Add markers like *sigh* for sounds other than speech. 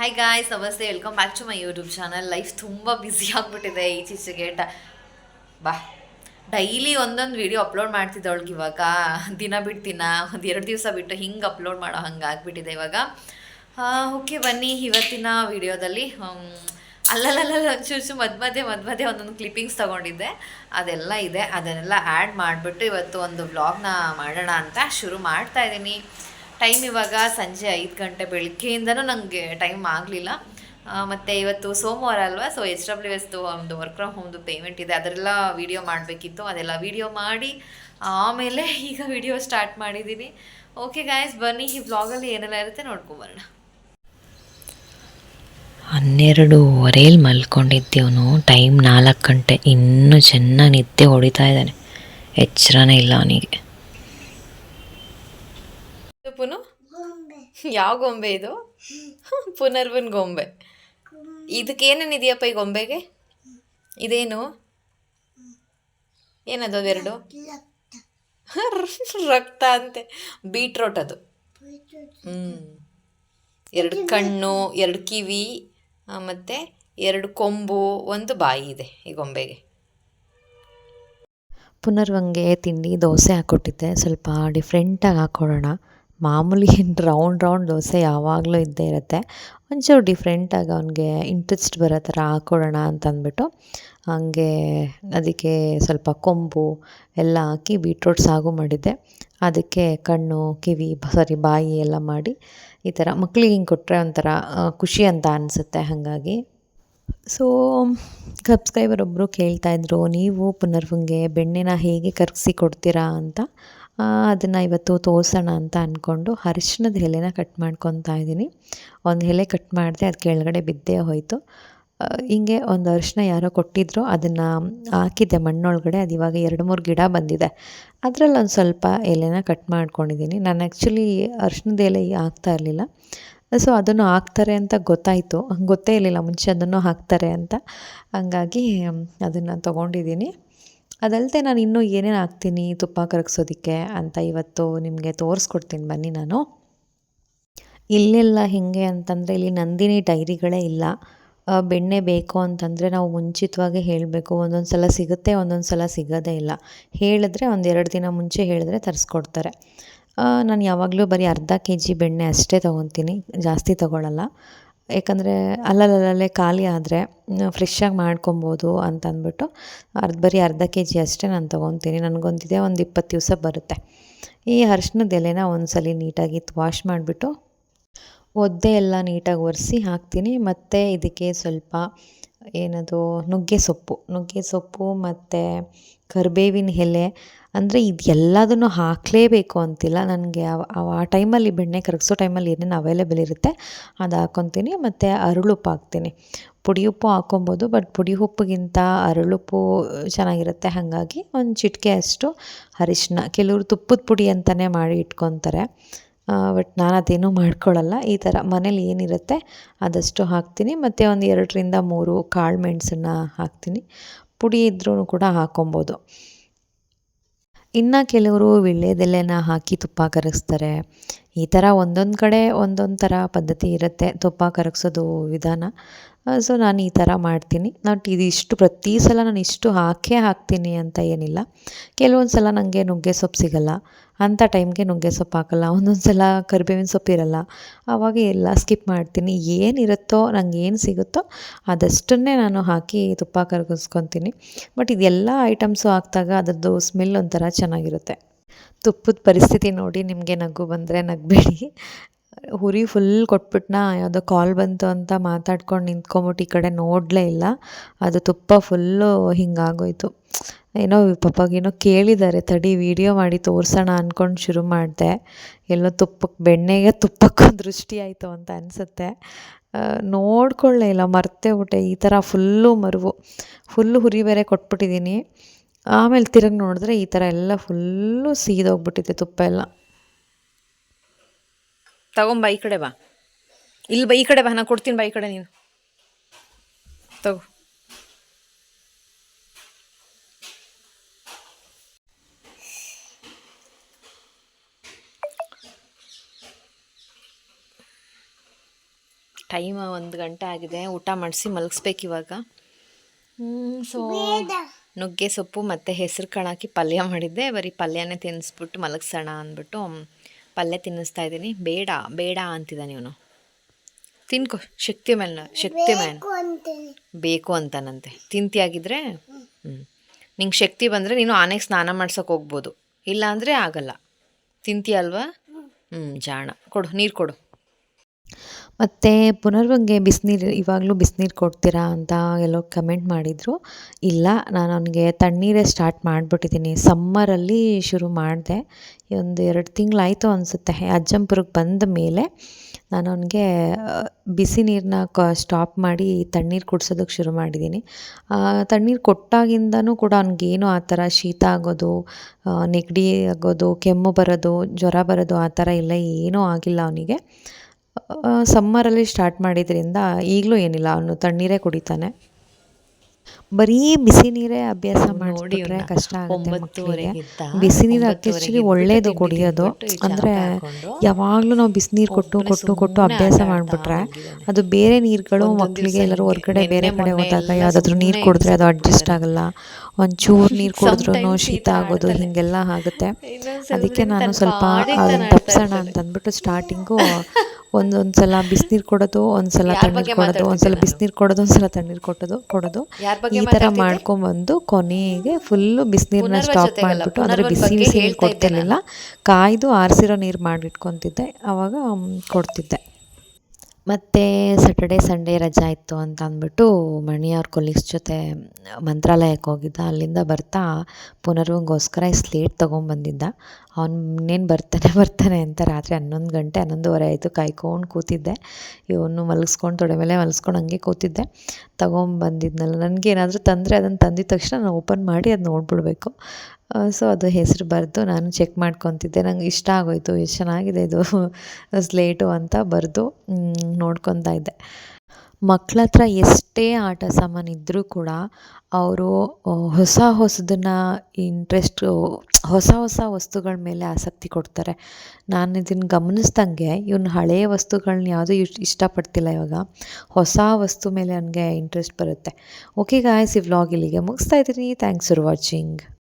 Hi guys ನಮಸ್ತೆ. Welcome back to my YouTube channel life ತುಂಬ busy ಆಗಿಬಿಟ್ಟಿದೆ ಈಚೀಚೆಗೆ ಟ ಬಾ. ಡೈಲಿ ಒಂದೊಂದು ವಿಡಿಯೋ ಅಪ್ಲೋಡ್ ಮಾಡ್ತಿದ್ದವಳಿಗೆ ಇವಾಗ. ದಿನ ಬಿಟ್ಟು ದಿನ ಒಂದು ಎರಡು ದಿವಸ ಬಿಟ್ಟು ಹಿಂಗೆ ಅಪ್ಲೋಡ್ ಮಾಡೋ ಹಂಗೆ ಆಗಿಬಿಟ್ಟಿದೆ ಇವಾಗ. ಓಕೆ ಬನ್ನಿ ಇವತ್ತಿನ ವಿಡಿಯೋದಲ್ಲಿ ಅಲ್ಲಲ್ಲಲ್ಲ ಒಂಚೂರು ಮಧ್ಯ ಮಧ್ಯೆ ಮಧ್ಯ ಮಧ್ಯೆ ಒಂದೊಂದು ಕ್ಲಿಪ್ಪಿಂಗ್ಸ್ ತೊಗೊಂಡಿದ್ದೆ. ಅದೆಲ್ಲ ಇದೆ. ಅದನ್ನೆಲ್ಲ ಆ್ಯಡ್ ಮಾಡಿಬಿಟ್ಟು ಇವತ್ತು ಒಂದು ವ್ಲಾಗ್ನ ಮಾಡೋಣ ಅಂತ ಶುರು ಮಾಡ್ತಾ ಇದ್ದೀನಿ. ಟೈಮ್ ಇವಾಗ ಸಂಜೆ ಐದು ಗಂಟೆ ಬೆಳಗ್ಗೆಯಿಂದನೂ ನನಗೆ ಟೈಮ್ ಆಗಲಿಲ್ಲ. ಮತ್ತು ಇವತ್ತು ಸೋಮವಾರ ಅಲ್ವಾ? ಸೊ ಎಚ್ ಡಬ್ಲ್ಯೂ ಎಸ್ದು ಒಂದು ವರ್ಕ್ ಫ್ರಮ್ ಹೋಮ್ದು ಪೇಮೆಂಟ್ ಇದೆ. ಅದರೆಲ್ಲ ವೀಡಿಯೋ ಮಾಡಬೇಕಿತ್ತು. ಅದೆಲ್ಲ ವೀಡಿಯೋ ಮಾಡಿ, ಆಮೇಲೆ *laughs* ಈಗ ವಿಡಿಯೋ ಸ್ಟಾರ್ಟ್ ಮಾಡಿದ್ದೀನಿ ಓಕೆ ಗಾಯ್ಸ್ ಬನ್ನಿ. ಈ ಬ್ಲಾಗಲ್ಲಿ ಏನೆಲ್ಲ ಇರುತ್ತೆ ನೋಡ್ಕೊಂಬರೋಣ. ಹನ್ನೆರಡೂವರೆಯಲ್ಲಿ ಮಲ್ಕೊಂಡಿದ್ದೀವನು. ಟೈಮ್ ನಾಲ್ಕು ಗಂಟೆ. ಇನ್ನೂ ಚೆನ್ನಾಗಿ ನಿದ್ದೆ ಹೊಡಿತಾ ಇದ್ದಾನೆ. ಎಚ್ಚರನೇ ಇಲ್ಲ ಅವನಿಗೆ. ಪುನು? ಯಾವ ಗೊಂಬೆ ಇದು? ಪುನರ್ವನ್ ಗೊಂಬೆ. ಇದಕ್ಕೆ ಏನೇನಿದೆಯಪ್ಪ ಈ ಗೊಂಬೆಗೆ? ಇದೇನು? ಏನದು ಅದೆರಡು? ರಕ್ತ. ಅಂತೆ. ಬೀಟ್ರೋಟ್ ಅದು. ಹ್ಞೂ ಎರಡು ಕಣ್ಣು ಎರಡು ಕಿವಿ ಮತ್ತೆ ಎರಡು ಕೊಂಬು ಒಂದು ಬಾಯಿ ಇದೆ ಈ ಗೊಂಬೆಗೆ. ಪುನರ್ವಂಗೆ ತಿಂಡಿ ದೋಸೆ ಹಾಕ್ಕೊಟ್ಟಿದ್ದೆ. ಸ್ವಲ್ಪ ಡಿಫ್ರೆಂಟಾಗಿ ಹಾಕ್ಕೊಡೋಣ. ಮಾಮೂಲಿ *laughs* ರೌಂಡ್ ರೌಂಡ್ ದೋಸೆ ಯಾವಾಗಲೂ ಇದ್ದೇ ಇರುತ್ತೆ. ಒಂಚೂರು ಡಿಫ್ರೆಂಟಾಗಿ ಅವನಿಗೆ ಇಂಟ್ರೆಸ್ಟ್ ಬರೋ ಥರ ಹಾಕ್ಕೊಡೋಣ ಅಂತ ಅಂದ್ಬಿಟ್ಟು ಹಾಗೆ ಅದಕ್ಕೆ ಸ್ವಲ್ಪ ಕೊಂಬು ಎಲ್ಲ ಹಾಕಿ ಬೀಟ್ರೋಟ್ ಸಾಗು ಮಾಡಿದ್ದೆ. ಅದಕ್ಕೆ ಕಣ್ಣು, ಕಿವಿ ಸಾರಿ ಬಾಯಿ ಎಲ್ಲ ಮಾಡಿ ಈ ಥರ ಮಕ್ಕಳಿಗೆ ಹಿಂಗೆ ಕೊಟ್ಟರೆ ಒಂಥರ ಖುಷಿ ಅಂತ ಅನಿಸುತ್ತೆ ಹಾಗಾಗಿ. ಸೊ ಸಬ್ಸ್ಕ್ರೈಬರ್ ಒಬ್ಬರು ಕೇಳ್ತಾಯಿದ್ರು ನೀವು ಪುನರ್ವಂಗೆ ಬೆಣ್ಣೆನ ಹೇಗೆ ಕರಗಿಸಿ ಕೊಡ್ತೀರಾ? ಅಂತ. ಅದನ್ನು ಇವತ್ತು ತೋರಿಸೋಣ ಅಂತ ಅಂದ್ಕೊಂಡು ಅರಿಶಿಣದ ಎಲೆನ ಕಟ್ ಮಾಡ್ಕೊತಾ ಇದ್ದೀನಿ. ಒಂದು ಎಲೆ ಕಟ್ ಮಾಡಿದೆ ಅದು ಕೆಳಗಡೆ ಬಿದ್ದೇ ಹೋಯಿತು. ಹಿಂಗೆ ಒಂದು ಅರಿಶಿನ ಯಾರೋ ಕೊಟ್ಟಿದ್ರು, ಅದನ್ನು ಹಾಕಿದ್ದೆ ಮಣ್ಣೊಳಗಡೆ. ಅದು ಇವಾಗ ಎರಡು ಮೂರು ಗಿಡ ಬಂದಿದೆ. ಅದರಲ್ಲಿ ಒಂದು ಸ್ವಲ್ಪ ಎಲೆನ ಕಟ್ ಮಾಡ್ಕೊಂಡಿದ್ದೀನಿ. ನಾನು ಆ್ಯಕ್ಚುಲಿ ಅರಿಶಿಣದ ಎಲೆ ಹಾಕ್ತಾ ಇರಲಿಲ್ಲ. ಸೊ ಅದನ್ನು ಹಾಕ್ತಾರೆ ಅಂತ ಗೊತ್ತಾಯಿತು. ಗೊತ್ತೇ ಇರಲಿಲ್ಲ, ಮುಂಚೆ ಅದನ್ನು ಹಾಕ್ತಾರೆ ಅಂತ. ಹಂಗಾಗಿ ಅದನ್ನು ತೊಗೊಂಡಿದ್ದೀನಿ. ಅದಲ್ಲದೆ ನಾನು ಇನ್ನೂ ಏನೇನು ಹಾಕ್ತೀನಿ ತುಪ್ಪ ಕರಗಿಸೋದಕ್ಕೆ ಅಂತ ಇವತ್ತು ನಿಮಗೆ ತೋರಿಸ್ಕೊಡ್ತೀನಿ ಬನ್ನಿ ನಾನು. ಇಲ್ಲೆಲ್ಲ ಹೇಗೆ ಅಂತಂದರೆ ಇಲ್ಲಿ ನಂದಿನಿ ಡೈರಿಗಳೇ ಇಲ್ಲ. ಬೆಣ್ಣೆ ಬೇಕು ಅಂತಂದರೆ ನಾವು ಮುಂಚಿತವಾಗಿ ಹೇಳಬೇಕು, ಒಂದೊಂದು ಸಲ ಸಿಗುತ್ತೆ, ಒಂದೊಂದು ಸಲ ಸಿಗೋದೇ ಇಲ್ಲ. ಹೇಳಿದ್ರೆ ಒಂದು ಎರಡು ದಿನ ಮುಂಚೆ ಹೇಳಿದ್ರೆ ತರಿಸ್ಕೊಡ್ತಾರೆ. ನಾನು ಯಾವಾಗಲೂ ಬರೀ ಅರ್ಧ ಕೆ ಜಿ ಬೆಣ್ಣೆ ಅಷ್ಟೇ ತೊಗೊತೀನಿ, ಜಾಸ್ತಿ ತೊಗೊಳಲ್ಲ. ಯಾಕಂದರೆ ಅಲ್ಲಲ್ಲಲ್ಲೇ ಖಾಲಿ ಆದರೆ ಫ್ರೆಶ್ಶಾಗಿ ಮಾಡ್ಕೊಬೋದು ಅಂತ ಅಂದ್ಬಿಟ್ಟು ಅರ್ಧ ಬರೀ ಅರ್ಧ ಕೆ ಜಿ ಅಷ್ಟೇ ನಾನು ತೊಗೊತೀನಿ. ನನಗೊಂದಿದೆ ಒಂದು ಇಪ್ಪತ್ತು ದಿವಸ ಬರುತ್ತೆ. ಈ ಅರ್ಶಿನದ ಎಲೆನ ಒಂದ್ಸಲಿ ನೀಟಾಗಿ ವಾಶ್ ಮಾಡಿಬಿಟ್ಟು, ಒದ್ದೆ ಎಲ್ಲ ನೀಟಾಗಿ ಒರೆಸಿ ಹಾಕ್ತೀನಿ. ಮತ್ತು ಇದಕ್ಕೆ ಸ್ವಲ್ಪ ಏನದು, ನುಗ್ಗೆ ಸೊಪ್ಪು. ನುಗ್ಗೆ ಸೊಪ್ಪು ಮತ್ತು ಕರಿಬೇವಿನ ಎಲೆ. ಅಂದರೆ ಇದು ಎಲ್ಲದನ್ನು ಹಾಕಲೇಬೇಕು ಅಂತಿಲ್ಲ ನನಗೆ. ಆ ಟೈಮಲ್ಲಿ ಬೆಣ್ಣೆ ಕರಗಿಸೋ ಟೈಮಲ್ಲಿ ಏನೇನು ಅವೈಲೇಬಲ್ ಇರುತ್ತೆ ಅದು ಹಾಕ್ಕೊತೀನಿ ಮತ್ತು ಅರಳುಪ್ಪು ಹಾಕ್ತೀನಿ. ಪುಡಿ ಉಪ್ಪು ಹಾಕ್ಕೊಬೋದು ಬಟ್ ಪುಡಿ ಉಪ್ಪಿಗಿಂತ ಅರಳುಪ್ಪು ಚೆನ್ನಾಗಿರುತ್ತೆ. ಹಾಗಾಗಿ ಒಂದು ಚಿಟಿಕೆ ಅಷ್ಟು ಅರಿಶಿನ ಕೆಲವರು ತುಪ್ಪದ ಪುಡಿ ಅಂತಲೇ ಮಾಡಿ ಇಟ್ಕೊತಾರೆ. ಬಟ್ ನಾನು ಅದೇನೂ ಮಾಡ್ಕೊಳ್ಳಲ್ಲ ಈ ಥರ ಮನೇಲಿ ಏನಿರುತ್ತೆ ಅದಷ್ಟು ಹಾಕ್ತೀನಿ. ಮತ್ತು ಒಂದು ಎರಡರಿಂದ ಮೂರು ಕಾಳು ಮೆಣಸನ್ನು ಹಾಕ್ತೀನಿ. ಪುಡಿ ಇದ್ರೂ ಕೂಡ ಹಾಕ್ಕೊಬೋದು ಇನ್ನು ಕೆಲವರು ವೀಳ್ಯದೆಲೆನ ಹಾಕಿ ತುಪ್ಪ ಕರಗಿಸ್ತಾರೆ ಈ ಥರ ಒಂದೊಂದು ಕಡೆ ಒಂದೊಂದು ಥರ ಪದ್ಧತಿ ಇರುತ್ತೆ. ತುಪ್ಪ ಕರಗಿಸೋದು ವಿಧಾನ. ಸೊ ನಾನು ಈ ಥರ ಮಾಡ್ತೀನಿ. ನಾನು ಇಷ್ಟು ಪ್ರತಿ ಸಲ ನಾನು ಇಷ್ಟು ಹಾಕೇ ಹಾಕ್ತೀನಿ ಅಂತ ಏನಿಲ್ಲ. ಕೆಲವೊಂದು ಸಲ ನನಗೆ ನುಗ್ಗೆ ಸೊಪ್ಪು ಸಿಗಲ್ಲ. ಅಂಥ ಟೈಮ್ಗೆ ನುಗ್ಗೆ ಸೊಪ್ಪು ಹಾಕಲ್ಲ. ಒಂದೊಂದು ಸಲ ಕರಿಬೇವಿನ ಸೊಪ್ಪು ಇರಲ್ಲ. ಆವಾಗ ಎಲ್ಲ ಸ್ಕಿಪ್ ಮಾಡ್ತೀನಿ. ಏನಿರುತ್ತೋ ನಂಗೆ ಏನು ಸಿಗುತ್ತೋ ಅದಷ್ಟನ್ನೇ ನಾನು ಹಾಕಿ ತುಪ್ಪ ಕರಗಿಸ್ಕೊತೀನಿ. ಬಟ್ ಇದೆಲ್ಲ ಐಟಮ್ಸು ಹಾಕಿದಾಗ ಅದರದ್ದು ಸ್ಮೆಲ್ ಒಂಥರ ಚೆನ್ನಾಗಿರುತ್ತೆ. ತುಪ್ಪದ ಪರಿಸ್ಥಿತಿ ನೋಡಿ ನಿಮಗೆ ನಗು ಬಂದರೆ ನಗಬೇಡಿ. ಹುರಿ ಫುಲ್ ಕೊಟ್ಬಿಟ್ನ, ಯಾವುದೋ ಕಾಲ್ ಬಂತು ಅಂತ ಮಾತಾಡ್ಕೊಂಡು ನಿಂತ್ಕೊಂಬಿಟ್ಟು ಈ ಕಡೆ ನೋಡಲೇ ಇಲ್ಲ. ಅದು ತುಪ್ಪ ಫುಲ್ಲು ಹಿಂಗಾಗೋಯ್ತು. ಏನೋ ಪಾಪಾಗೇನೋ ಕೇಳಿದ್ದಾರೆ ತಡಿ ವಿಡಿಯೋ ಮಾಡಿ ತೋರಿಸೋಣ ಅಂದ್ಕೊಂಡು ಶುರು ಮಾಡಿದೆ. ಎಲ್ಲೋ ತುಪ್ಪಕ್ಕೆ ಬೆಣ್ಣೆಗೆ ತುಪ್ಪಕ್ಕೂ ದೃಷ್ಟಿ ಆಯಿತು ಅಂತ ಅನಿಸುತ್ತೆ. ನೋಡ್ಕೊಳ್ಳೇ ಇಲ್ಲ, ಮರ್ತೇ ಬಿಟ್ಟೆ ಈ ಥರ ಫುಲ್ಲು ಮರುವು. ಫುಲ್ಲು ಹುರಿ ಬೇರೆ ಕೊಟ್ಬಿಟ್ಟಿದ್ದೀನಿ ಆಮೇಲೆ ತಿರುಗಿ ನೋಡಿದ್ರೆ ಈ ಥರ ಎಲ್ಲ ಫುಲ್ಲು ಸೀದೋಗ್ಬಿಟ್ಟಿದೆ ತುಪ್ಪ ಎಲ್ಲ. ತಗೊಂಬ ಈ ಕಡೆ ಬಾ. ಇಲ್ಲಿ ಬಾ ಈ ಕಡೆ ಬಾ ನಾನು ಕೊಡ್ತೀನಿ ಬಾ ಈ ಕಡೆ ನೀನು. ತಗೋ. ಟೈಮ್ ಒಂದು ಗಂಟೆ ಆಗಿದೆ ಊಟ ಮಾಡಿಸಿ ಮಲಗಿಸ್ಬೇಕು ಇವಾಗ ಸೊ ನುಗ್ಗೆ ಸೊಪ್ಪು ಮತ್ತು ಹೆಸರು ಕಣಾಕಿ ಹಾಕಿ ಪಲ್ಯ ಮಾಡಿದ್ದೆ. ಬರೀ ಪಲ್ಯನೇ ತಿನ್ನಿಸ್ಬಿಟ್ಟು ಮಲಗಿಸೋಣ ಅಂದ್ಬಿಟ್ಟು ಪಲ್ಯ ತಿನ್ನಿಸ್ತಾ ಇದ್ದೀನಿ. ಬೇಡ ಬೇಡ ಅಂತಿದ್ದಾನೆ ಇವನು. ತಿನ್ಕೊ ಶಕ್ತಿ ಮೇಲೆ ಶಕ್ತಿ ಮೇಲೆ ಬೇಕು ಅಂತಾನಂತೆ. ತಿಂತಿಯಾಗಿದ್ರೆ? ಹ್ಞೂ ನಿಂಗೆ ಶಕ್ತಿ ಬಂದರೆ ನೀನು ಆನೆಗೆ ಸ್ನಾನ ಮಾಡ್ಸೋಕೆ ಹೋಗ್ಬೋದು. ಇಲ್ಲ ಅಂದರೆ ಆಗಲ್ಲ. ತಿಂತೀಯಲ್ವಾ? ಹ್ಞೂ ಜಾಣ. ಕೊಡು ನೀರು ಕೊಡು. ಮತ್ತು ಪುನರ್ವಂಗೆ ಬಿಸಿನೀರು, ಇವಾಗಲೂ ಬಿಸಿನೀರು ಕೊಡ್ತೀರಾ ಅಂತ ಎಲ್ಲೋ ಕಮೆಂಟ್ ಮಾಡಿದರು. ಇಲ್ಲ, ನಾನು ಅವನಿಗೆ ತಣ್ಣೀರೇ ಸ್ಟಾರ್ಟ್ ಮಾಡಿಬಿಟ್ಟಿದ್ದೀನಿ ಸಮ್ಮರಲ್ಲಿ ಶುರು ಮಾಡಿದೆ. ಒಂದು ಎರಡು ತಿಂಗಳಾಯಿತು ಅನಿಸುತ್ತೆ. ಅಜ್ಜಂಪುರಕ್ಕೆ ಬಂದ ಮೇಲೆ ನಾನು ಅವನಿಗೆ ಬಿಸಿ ನೀರನ್ನ ಕ ಸ್ಟಾಪ್ ಮಾಡಿ ತಣ್ಣೀರು ಕುಡ್ಸೋದಕ್ಕೆ ಶುರು ಮಾಡಿದ್ದೀನಿ ತಣ್ಣೀರು ಕೊಟ್ಟಾಗಿಂದನೂ ಕೂಡ ಅವ್ನಿಗೇನು ಆ ಥರ ಶೀತ ಆಗೋದು ನೆಗಡಿ ಆಗೋದು, ಕೆಮ್ಮು ಬರೋದು, ಜ್ವರ ಬರೋದು ಆ ಥರ ಎಲ್ಲ ಏನೂ ಆಗಿಲ್ಲ ಅವನಿಗೆ. ಸಮ್ಮರಲ್ಲಿ ಸ್ಟಾರ್ಟ್ ಮಾಡಿದ್ರಿಂದ ಈಗಲೂ ಏನಿಲ್ಲ ಅವನು ತಣ್ಣೀರೇ ಕುಡಿತಾನೆ. ಬರೀ ಬಿಸಿ ನೀರೇ ಅಭ್ಯಾಸ ಮಾಡಿಬಿಟ್ರೆ ಕಷ್ಟ ಆಗುತ್ತೆ ಮಕ್ಕಳಿಗೆ. ಬಿಸಿ ನೀರು ಅಕ್ಕಿ ಆ್ಯಕ್ಚುಲಿ ಒಳ್ಳೇದು ಕುಡಿಯೋದು. ಅಂದರೆ ಯಾವಾಗಲೂ ನಾವು ಬಿಸಿನೀರು ಕೊಟ್ಟು ಕೊಟ್ಟು ಕೊಟ್ಟು ಅಭ್ಯಾಸ ಮಾಡಿಬಿಟ್ರೆ ಅದು ಬೇರೆ ನೀರುಗಳು ಮಕ್ಕಳಿಗೆ ಎಲ್ಲರೂ ಹೊರ್ಗಡೆ ಬೇರೆ ಕಡೆ ಹೋದಾಗ ಯಾವುದಾದ್ರೂ ನೀರು ಕುಡಿದ್ರೆ ಅದು ಅಡ್ಜಸ್ಟ್ ಆಗಲ್ಲ. ಒಂಚೂರು ನೀರು *laughs* ಕುಡಿದ್ರೂ ಶೀತ ಆಗೋದು ಹಿಂಗೆಲ್ಲ ಆಗುತ್ತೆ. ಅದಕ್ಕೆ ನಾನು ಸ್ವಲ್ಪ ತಪ್ಪಿಸೋಣ ಅಂತಂದ್ಬಿಟ್ಟು ಅಂತ ಅಂದ್ಬಿಟ್ಟು ಸ್ಟಾರ್ಟಿಂಗು ಒಂದೊಂದು ಸಲ ಬಿಸಿನೀರು ಕೊಡೋದು ಒಂದು ಸಲ ತಣ್ಣೀರು ಕೊಡೋದು ಒಂದು ಸಲ ಬಿಸಿನೀರು ಕೊಡೋದು ಒಂದು ಸಲ ತಣ್ಣೀರು ಕೊಟ್ಟೋದು ಕೊಡೋದು. ಬಗ್ಗೆ ಈ ತರ? ಮಾಡ್ಕೊಂಬಂದು ಕೊನೆಗೆ ಫುಲ್ಲು ಬಿಸಿನೀರನ್ನ ಸ್ಟಾಪ್ ಮಾಡಿಬಿಟ್ಟು ಅಂದರೆ ಬಿಸಿ ಬಿಸಿ ನೀರು ಕೊಡ್ತಿರ್ಲಿಲ್ಲ. ಕಾಯ್ದು ಆರಿಸಿರೋ ನೀರು ಮಾಡಿಟ್ಕೊಂತಿದ್ದೆ ಆವಾಗ ಮ್, ಕೊಡ್ತಿದ್ದೆ. ಮತ್ತು ಸ್ಯಾಟರ್ಡೇ ಸಂಡೇ ರಜಾ ಇತ್ತು ಅಂತ ಅಂದ್ಬಿಟ್ಟು ಮಣಿ ಅವ್ರ ಕೊಲೀಗ್ಸ್ ಜೊತೆ ಮಂತ್ರಾಲಯಕ್ಕೆ ಹೋಗಿದ್ದ. ಅಲ್ಲಿಂದ ಬರ್ತಾ ಪುನರ್ವಂಗೋಸ್ಕರ ಈ ಸ್ಲೇಟ್ ತೊಗೊಂಬಂದಿದ್ದ ಅವ್ನು ಇನ್ನೇನು ಬರ್ತಾನೆ ಬರ್ತಾನೆ ಅಂತ ರಾತ್ರಿ ಹನ್ನೊಂದು ಗಂಟೆ, ಹನ್ನೊಂದುವರೆ ಆಯಿತು ಕಾಯ್ಕೊಂಡು ಕೂತಿದ್ದೆ. ಇವನು ಮಲಗಿಸ್ಕೊಂಡು ತೊಡೆ ಮೇಲೆ ಮಲಗಿಸ್ಕೊಂಡು ಹಂಗೆ ಕೂತಿದ್ದೆ. ತೊಗೊಂಬಂದಿದ್ನಲ್ಲ. ನನಗೆ ಏನಾದರೂ ತಂದರೆ ಅದನ್ನು ತಂದಿದ ತಕ್ಷಣ ನಾನು ಓಪನ್ ಮಾಡಿ ಅದು ನೋಡ್ಬಿಡ್ಬೇಕು. ಸೊ ಅದು ಹೆಸರು ಬರೆದು ನಾನು ಚೆಕ್ ಮಾಡ್ಕೊತಿದ್ದೆ. ನಂಗೆ ಇಷ್ಟ ಆಗೋಯ್ತು. ಎಷ್ಟು ಚೆನ್ನಾಗಿದೆ ಇದು *laughs* ಸ್ಲೇಟು ಅಂತ ಬರೆದು ನೋಡ್ಕೊತಾ ಇದ್ದೆ. ಮಕ್ಳ ಹತ್ರ ಎಷ್ಟೇ ಆಟ ಸಾಮಾನು ಇದ್ದರೂ ಕೂಡ ಅವರು ಹೊಸ ಹೊಸದನ್ನು ಇಂಟ್ರೆಸ್ಟು ಹೊಸ ಹೊಸ ವಸ್ತುಗಳ ಮೇಲೆ ಆಸಕ್ತಿ ಕೊಡ್ತಾರೆ. ನಾನು ಇದನ್ನು ಗಮನಿಸ್ದಂಗೆ ಇವನು ಹಳೆಯ ವಸ್ತುಗಳನ್ನ ಯಾವುದೂ ಇಷ್ಟ ಇಷ್ಟಪಡ್ತಿಲ್ಲ ಇವಾಗ. ಹೊಸ ವಸ್ತು ಮೇಲೆ ಅವನಿಗೆ ಇಂಟ್ರೆಸ್ಟ್ ಬರುತ್ತೆ. ಓಕೆ ಗಾಯ್ಸ್ ಈ ವ್ಲಾಗ್ ಇಲ್ಲಿಗೆ ಮುಗಿಸ್ತಾ ಇದ್ದೀನಿ. Thanks for watching